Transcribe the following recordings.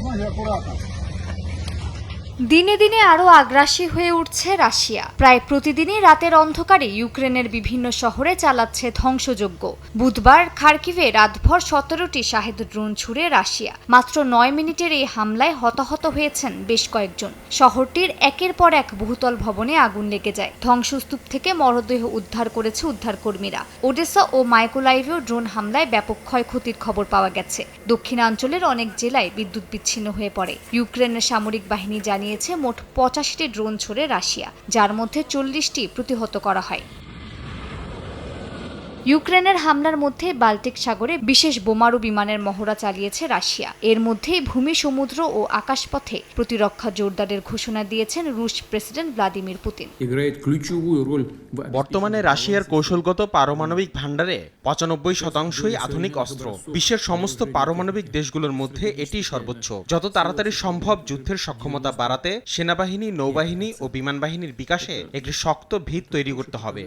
Muito acurada. দিনে দিনে আরও আগ্রাসী হয়ে উঠছে রাশিয়া। প্রায় প্রতিদিনই রাতের অন্ধকারে ইউক্রেনের বিভিন্ন শহরে চালাচ্ছে ধ্বংসযজ্ঞ। বুধবার খার্কিভে রাতভর সতেরোটি শাহেদ ড্রোন ছুড়ে রাশিয়া। মাত্র নয় মিনিটের এই হামলায় হতাহত হয়েছেন বেশ কয়েকজন। শহরটির একের পর এক বহুতল ভবনে আগুন লেগে যায়। ধ্বংসস্তূপ থেকে মরদেহ উদ্ধার করেছে উদ্ধারকর্মীরা। ওডেসা ও মাইকোলাইভেও ড্রোন হামলায় ব্যাপক ক্ষয়ক্ষতির খবর পাওয়া গেছে। দক্ষিণাঞ্চলের অনেক জেলায় বিদ্যুৎ বিচ্ছিন্ন হয়ে পড়ে। ইউক্রেনের সামরিক বাহিনী জানিয়েছে মোট পঁচাশিটি ড্রোন ছোড়ে রাশিয়া যার মধ্যে চল্লিশটি প্রতিহত করা হয়। ইউক্রেনের হামলার মধ্যে বাল্টিক সাগরে বিশেষ বোমারু বিমানের মহড়া চালিয়েছে রাশিয়া। এর মধ্যেই ভূমি, সমুদ্র ও আকাশপথে প্রতিরক্ষা জোরদারের ঘোষণা দিয়েছেন রুশ প্রেসিডেন্ট ভ্লাদিমির পুতিন। বর্তমানে রাশিয়ার কৌশলগত পারমাণবিক ভাণ্ডারে পঁচানব্বই শতাংশই আধুনিক অস্ত্র। বিশ্বের সমস্ত পারমাণবিক দেশগুলোর মধ্যে এটি সর্বোচ্চ। যত তাড়াতাড়ি সম্ভব যুদ্ধের সক্ষমতা বাড়াতে সেনাবাহিনী, নৌবাহিনী ও বিমান বাহিনীর বিকাশে একটি শক্ত ভিত তৈরি করতে হবে।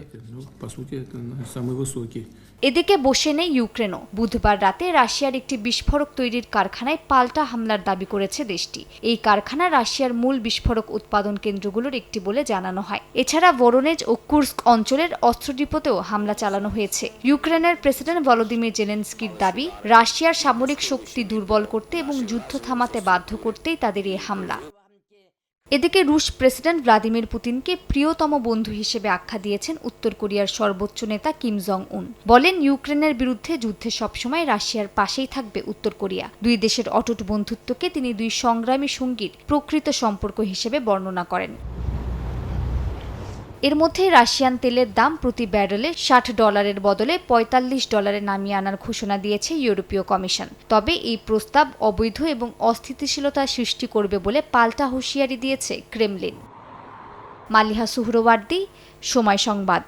এদিকে বসে নেই ইউক্রেনও। বুধবার রাতে রাশিয়ার একটি বিস্ফোরক তৈরির কারখানায় পাল্টা হামলার দাবি করেছে দেশটি। এই কারখানা রাশিয়ার মূল বিস্ফোরক উৎপাদন কেন্দ্রগুলোর একটি বলে জানানো হয়। এছাড়া বরনেজ ও কুর্স্ক অঞ্চলের অস্ত্র ডিপোতেও হামলা চালানো হয়েছে। ইউক্রেনের প্রেসিডেন্ট ভলোদিমির জেলেন্সকির দাবি, রাশিয়ার সামরিক শক্তি দুর্বল করতে এবং যুদ্ধ থামাতে বাধ্য করতেই তাদের এই হামলা। এদিকে রুশ প্রেসিডেন্ট ভ্লাদিমির পুতিনকে প্রিয়তম বন্ধু হিসেবে আখ্যা দিয়েছেন উত্তর কোরিয়ার সর্বোচ্চ নেতা কিম জং উন বলেন, ইউক্রেনের বিরুদ্ধে যুদ্ধে সবসময় রাশিয়ার পাশেই থাকবে উত্তর কোরিয়া। দুই দেশের অটুট বন্ধুত্বকে তিনি দুই সংগ্রামী সঙ্গীর প্রকৃত সম্পর্ক হিসেবে বর্ণনা করেন। এর মধ্যে রাশিয়ান তেলের দাম প্রতি ব্যারেলে ষাট ডলারের বদলে পঁয়তাল্লিশ ডলারে নামিয়ে আনার ঘোষণা দিয়েছে ইউরোপীয় কমিশন। তবে এই প্রস্তাব অবৈধ এবং অস্থিতিশীলতা সৃষ্টি করবে বলে পাল্টা হুঁশিয়ারি দিয়েছে ক্রেমলিন। মালিহা সুহরওয়ার্দি, সময় সংবাদ।